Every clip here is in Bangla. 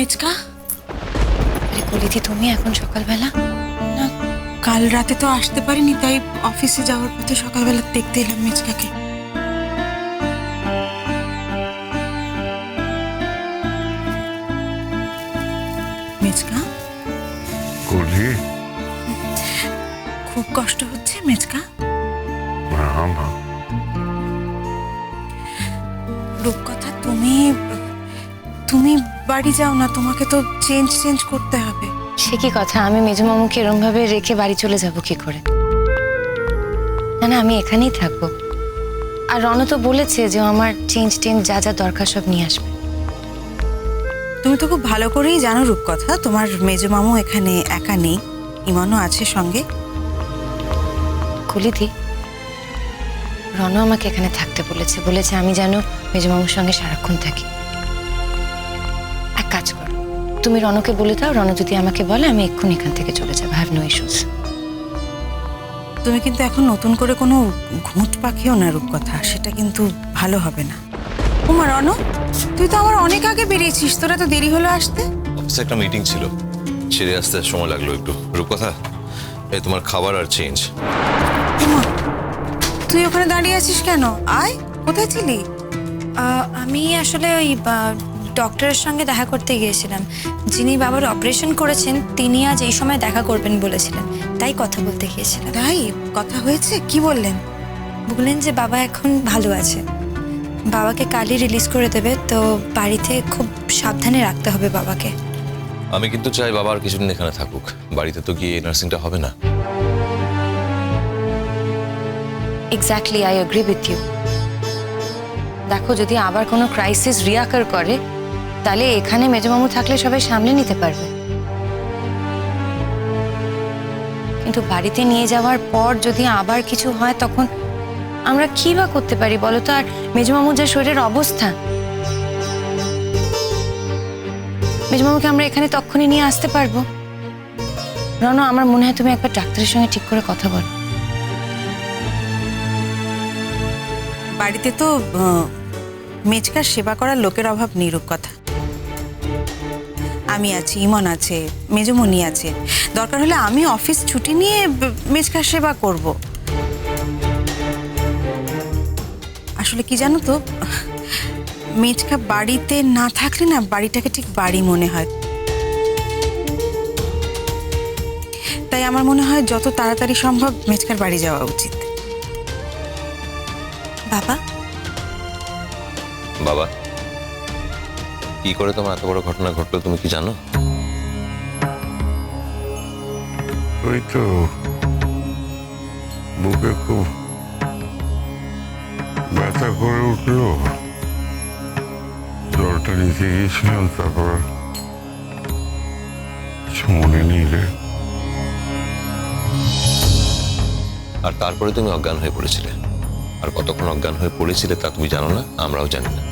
মেচকা আরে কলিদি তুমি এখন সকালবেলা? না কাল রাতে তো আসতে পারিনি তাই অফিসে যাওয়ার পথে সকালবেলা দেখতে এলাম মেচকাকে মেচকা কলি? খুব কষ্ট হচ্ছে মেচকা না না। রূপকথা তুমি তুমি বাড়ি যাও না তোমাকে তো চেঞ্জ চেঞ্জ করতে হবে। সে কি কথা? আমি মেজো মামুকে এরম ভাবে রেখে বাড়ি চলে যাব কি করে? না না আমি এখানেই থাকব। আর রণ তো বলেছে যে আমার চেঞ্জ টেঞ্জ যা যা দরকার সব নিয়ে আসবে। তুমি তো খুব ভালো করেই জানো রূপকথা তোমার মেজো মামু এখানে একা নেই ইমানও আছে সঙ্গে। কলিদি রণ আমাকে এখানে থাকতে বলেছে বলেছে আমি যেন মেজো মামুর সঙ্গে সারাক্ষণ থাকি। তুমি রণকে বলে দাও রণ যদি আমাকে বলে আমি এক্ষুনি এখান থেকে চলে যাব। হ্যাভ নো ইস্যুস তুমি কিন্তু এখন নতুন করে কোনো ঘুঁট পাখিও না রূপকথা। সেটা কিন্তু ভালো হবে না। উমা রণ তুই তো আমার অনেক আগে বেরিয়েছিস। তোরা তো দেরি হলো আসতে। অফিসে একটা মিটিং ছিল। সেরে আসতে সময় লাগল একটু। রূপকথা এই তোমার খাবার আর চেঞ্জ উমা তুই ওখানে দাঁড়িয়ে আছিস কেন? আয় কোথায় ছিলি? আমি আসলে ওই ডক্টরের সঙ্গে দেখা করতে গিয়েছিলাম। যিনি বাবার অপারেশন করেছেন তিনি আজ এই সময় দেখা করবেন বলেছিলেন। তাই কথা বলতে গিয়েছিলাম। তাই? কথা হয়েছে? কি বললেন? বললেন যে বাবা এখন ভালো আছে। বাবাকে কালই রিলিজ করে দেবে তো বাড়িতে খুব সাবধানে রাখতে হবে বাবাকে। আমি কিন্তু চাই বাবা আর কিছুদিন এখানে থাকুক। বাড়িতে তো গিয়ে নার্সিংটা হবে না। Exactly I agree with you দেখো যদি আবার কোনো ক্রাইসিস রিয়াকার করে তাহলে এখানে মেজমামু থাকলে সবাই সামলে নিতে পারবে। কিন্তু বাড়িতে নিয়ে যাওয়ার পর যদি আবার কিছু হয়, তখন আমরা কি বা করতে পারি বলো তো? আর মেজমামুর যা শরীরের অবস্থা। মেজমামুকে আমরা এখানে তখনই নিয়ে আসতে পারব। রণ আমার মনে হয় তুমি একবার ডাক্তারের সঙ্গে ঠিক করে কথা বলো। বাড়িতে তো মেজকার সেবা করার লোকের অভাব নিরূপ রূপকথা আমি আছি ইমন আছে মেজমণি আছে। দরকার হলে আমি অফিস ছুটি নিয়ে মেচকার সেবা করব। আসলে কি জানো তো মেচকা বাড়িতে না থাকলে না বাড়িটাকে ঠিক বাড়ি মনে হয়। তাই আমার মনে হয় যত তাড়াতাড়ি সম্ভব মেচকার বাড়ি যাওয়া উচিত। বাবা? বাবা কি করে তোমার এত বড় ঘটনা ঘটলো তুমি কি জানো? ওই তো বুকে খুব ব্যথা করে উঠল। জলটা নিতে গিয়েছিলাম তারপর কিছু মনে নেই রে। আর তারপরে তুমি অজ্ঞান হয়ে পড়েছিলে। আর কতক্ষণ অজ্ঞান হয়ে পড়েছিলে তা তুমি জানো না? আমরাও জানি না।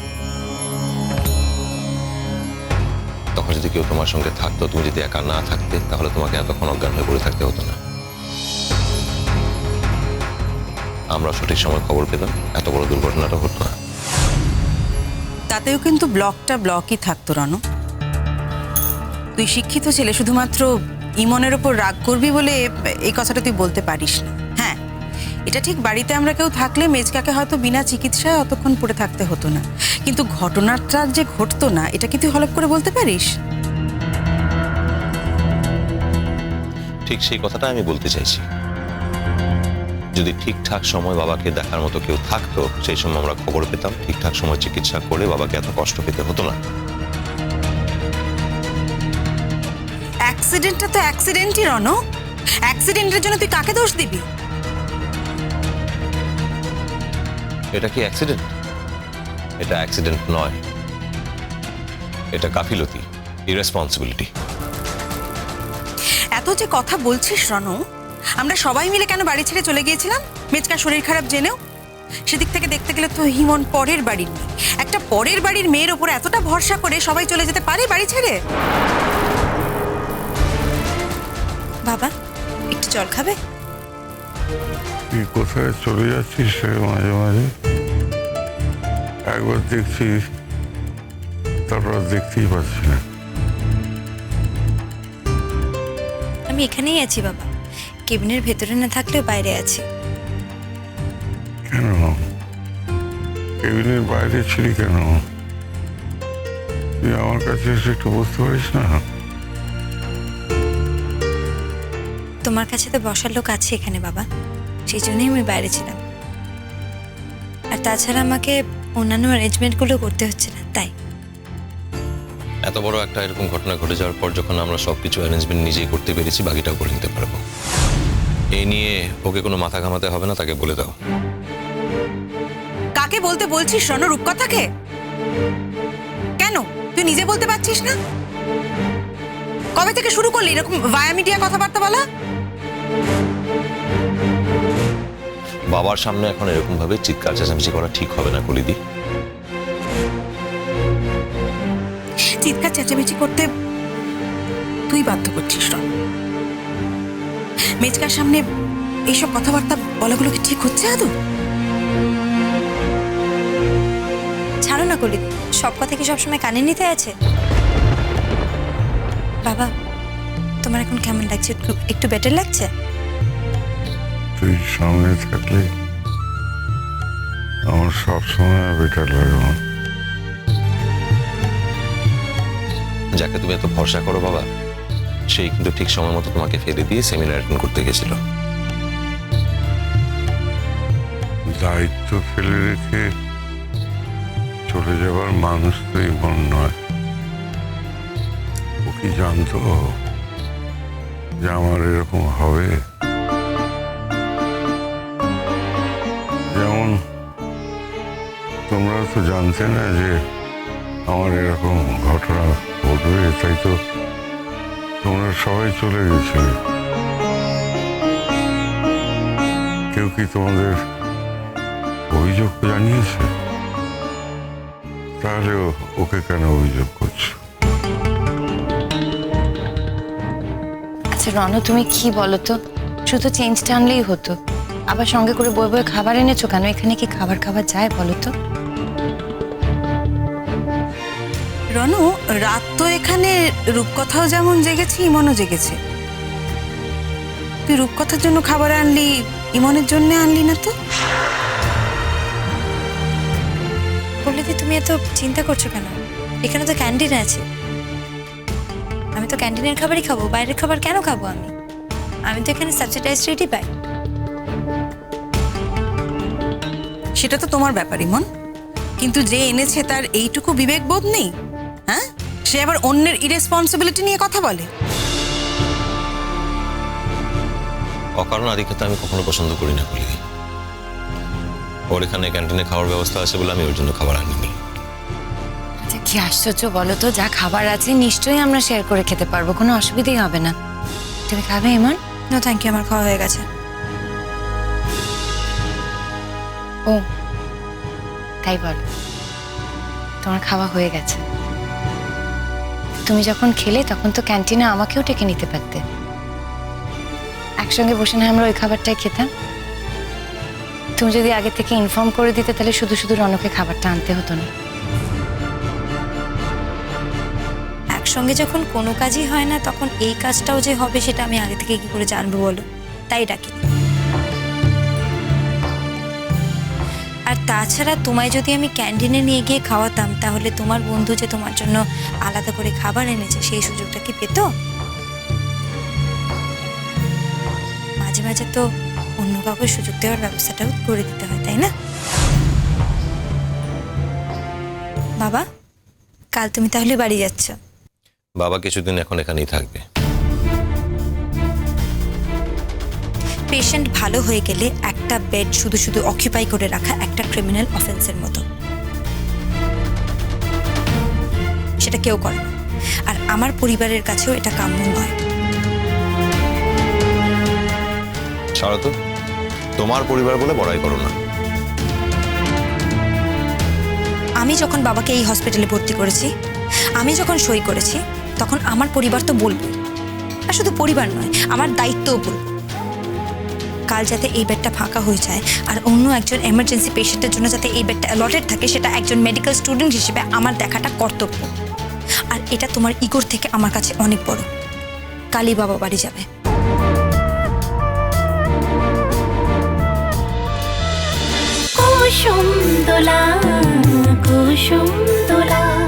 যদি কেউ তোমার সঙ্গে থাকতো, তুমি যদি একা না থাকতে, তাহলে তোমাকে এতক্ষণ অজ্ঞান হয়ে পড়ে থাকতে হতো না। আমরা সঠিক সময় খবর পেতাম এত বড় দুর্ঘটনাটা হতো না। তাতেও কিন্তু ব্লকটা ব্লকই থাকতো রণ তুই শিক্ষিত ছেলে, শুধুমাত্র ইমনের ওপর রাগ করবি বলে এই কথাটা তুই বলতে পারিস না। হ্যাঁ এটা ঠিক বাড়িতে আমরা কেউ থাকলে মেজকাকে হয়তো বিনা চিকিৎসায় অতক্ষণ পড়ে থাকতে হতো না। কিন্তু ঘটনাটা যে ঘটতো না, এটা কি তুই হলপ করে বলতে পারিস? ঠিক সেই কথাটা আমি বলতে চাইছি। যদি ঠিকঠাক সময় বাবাকে দেখার মতো কেউ থাকতো সেই সময় আমরা খবর পেতাম ঠিকঠাক সময় চিকিৎসা করে বাবাকে এত কষ্ট পেতে হতো না। অ্যাক্সিডেন্টটা তো অ্যাক্সিডেন্টই রণ অ্যাক্সিডেন্টের জন্য তুই কাকে দোষ দিবি? এটা কি অ্যাক্সিডেন্ট? এটা অ্যাক্সিডেন্ট নয়। এটা গাফিলতি ইরেসপন্সিবিলিটি যে কথা বলছিস রণ আমরা সবাই মিলে কেন বাড়ি ছেড়ে চলে গিয়েছিলাম? মেচকার শরীর খারাপ জেনেও? সেদিক থেকে দেখতে গেলে তো হিমন পরের বাড়ির মেয়ে। একটা পরের বাড়ির মেয়ের ওপর এতটা ভরসা করে সবাই চলে যেতে পারে বাড়ি ছেড়ে? বাবা, একটু জল খাবে? তুই কোথায় চলে যাচ্ছিস মাঝে মাঝে? একবার দেখছি তারপর দেখতেই পাচ্ছি না। আমি এখানেই আছি বাবা। কেবিনের ভেতরে না থাকলেও বাইরে আছি। কেন? কেবিনের বাইরে ছিলি কেন? তুই আমার কাছে এসে একটু বুঝতে পারিস না? তোমার কাছে তো বসার লোক আছে এখানে বাবা। সেই জন্যই আমি বাইরে ছিলাম। আর তাছাড়া আমাকে অন্যান্য অ্যারেঞ্জমেন্টগুলো করতে হচ্ছে না তাই। এত বড় একটা এরকম ঘটনা ঘটে যাওয়ার পর যখন আমরা সবকিছু অ্যারেঞ্জমেন্ট নিজেই করতে পেরেছি বাকিটাও করে নিতে পারব। এই নিয়ে ওকে কোনো মাথা ঘামাতে হবে না তাকে বলে দাও। কাকে বলতে বলছিস রণ রূপকথাকে? কেন? তুই নিজে বলতে পারছিস না? কবে থেকে শুরু করলি এরকম ভায়া মিডিয়া কথাবার্তা বলা? বাবার সামনে এখন এরকম ভাবে চিৎকার চেঁচামেচি করা ঠিক হবে না কলিদি। চিৎকার চেঁচামেচি করতে তুই বাধ্য করছিস রণ। মেজকার সামনে এইসব কথাবার্তা বলাগুলো কি ঠিক হচ্ছে আদৌ? ছাড়ো না কলি সব কথা কি সবসময় কানে নিতে আছে? বাবা তোমার এখন কেমন লাগছে? একটু একটু বেটার লাগছে? তুই সামনে থাকলে আমার সব সময় বেটার লাগে আমার যাকে তুমি এত ভরসা করো বাবা সেই কিন্তু ঠিক সময় মতো তোমাকে ফেলে দিয়ে সেমিনার অ্যাটেন্ড করতে গেছিল। দায়িত্ব ফেলে রেখে চলে যাবার মানুষ তো মন নয়। ও কি জানতো যে আমার এরকম হবে? যেমন তোমরা তো জানতে না যে আমার এরকম ঘটনা ঘটবে, তাই তো তোমরা সবাই চলে গেছিলে। কেউ কি তোমাদের অভিযোগ জানিয়েছে? তাহলে ওকে কেন অভিযোগ করছ? আচ্ছা রণ তুমি কি বলো তো? শুধু চেঞ্জটা আনলেই হতো। আবার সঙ্গে করে বই বই খাবার এনেছো কেন? এখানে কি খাবার খাবার যায় বলো তো? রনু রাত তো এখানে রূপকথাও যেমন জেগেছে ইমনও জেগেছে। তুই রূপকথার জন্য খাবার আনলি ইমনের জন্য আনলি না তো? বললে যে তুমি এত চিন্তা করছ কেন? এখানে তো ক্যান্টিন আছে। আমি তো ক্যান্টিনের খাবারই খাব বাইরের খাবার কেন খাব আমি? আমি তো এখানে সাবসিডাইজ রেটই পাই। সেটা তো তোমার ব্যাপার ইমন। কিন্তু যে এনেছে তার এইটুকু বিবেকবোধ নেই? হ্যাঁ? সে আবার অন্যের ইরেসপন্সিবিলিটি নিয়ে কথা বলে? অকারণ আদিক্ষেতা আমি কখনো পছন্দ করি না কলিদি ওর এখানে ক্যান্টিনে খাওয়ার ব্যবস্থা আছে বলে আমি ওর জন্য খাবার আনিনি। আচ্ছা কি আশ্চর্য বলো তো যা খাবার আছে নিশ্চয়ই আমরা শেয়ার করে খেতে পারব কোনো অসুবিধাই হবে না। তুমি খাবে ইমন? নো থ্যাংক ইউ আমার খাওয়া হয়ে গেছে। ও তাই বলো তোমার খাওয়া হয়ে গেছে। তুমি যখন খেলে, তখন তো ক্যান্টিনে আমাকেও ডেকে নিতে পারতে। একসঙ্গে বসে না আমরা ওই খাবারটাই খেতাম। তুমি যদি আগে থেকে ইনফর্ম করে দিতে, তাহলে শুধু শুধু রনকে খাবারটা আনতে হতো না। একসঙ্গে যখন কোনো কাজই হয় না, তখন এই কাজটাও যে হবে, সেটা আমি আগে থেকে কি করে জানব বলো? তাই ডাকি। তাছাড়া তোমায় যদি আমি ক্যান্টিনে নিয়ে গিয়ে খাওয়াতাম তাহলে তোমার বন্ধু যে তোমার জন্য আলাদা করে খাবার এনেছে সেই সুযোগটা কি পেতো? মাঝে মাঝে তো অন্য কাউকে সুযোগ দেওয়ার ব্যবস্থাটাও করে দিতে হয় তাই না? বাবা কাল তুমি তাহলে বাড়ি যাচ্ছ। বাবা কিছুদিন এখন এখানেই থাকবে। পেশেন্ট ভালো হয়ে গেলে একটা বেড শুধু শুধু অকিউপাই করে রাখা একটা ক্রিমিনাল অফেন্সের মতো। সেটা কেউ করে না। আর আমার পরিবারের কাছেও এটা কাম্য নয়। তোমার পরিবার বলে বড়াই করো না। আমি যখন বাবাকে এই হসপিটালে ভর্তি করেছি আমি যখন সই করেছি তখন আমার পরিবার তো বলবে। আর শুধু পরিবার নয় আমার দায়িত্বও বলবে। কাল যাতে এই বেডটা ফাঁকা হয়ে যায়। আর অন্য একজন এমার্জেন্সি পেশেন্টের জন্য যাতে এই বেডটা অ্যালটেড থাকে, সেটা একজন মেডিকেল স্টুডেন্ট হিসেবে আমার দেখাটা কর্তব্য। আর এটা তোমার ইগোর থেকে আমার কাছে অনেক বড়। কালী বাবা বাড়ি যাবে। কুসুম দোলা কুসুম দোলা।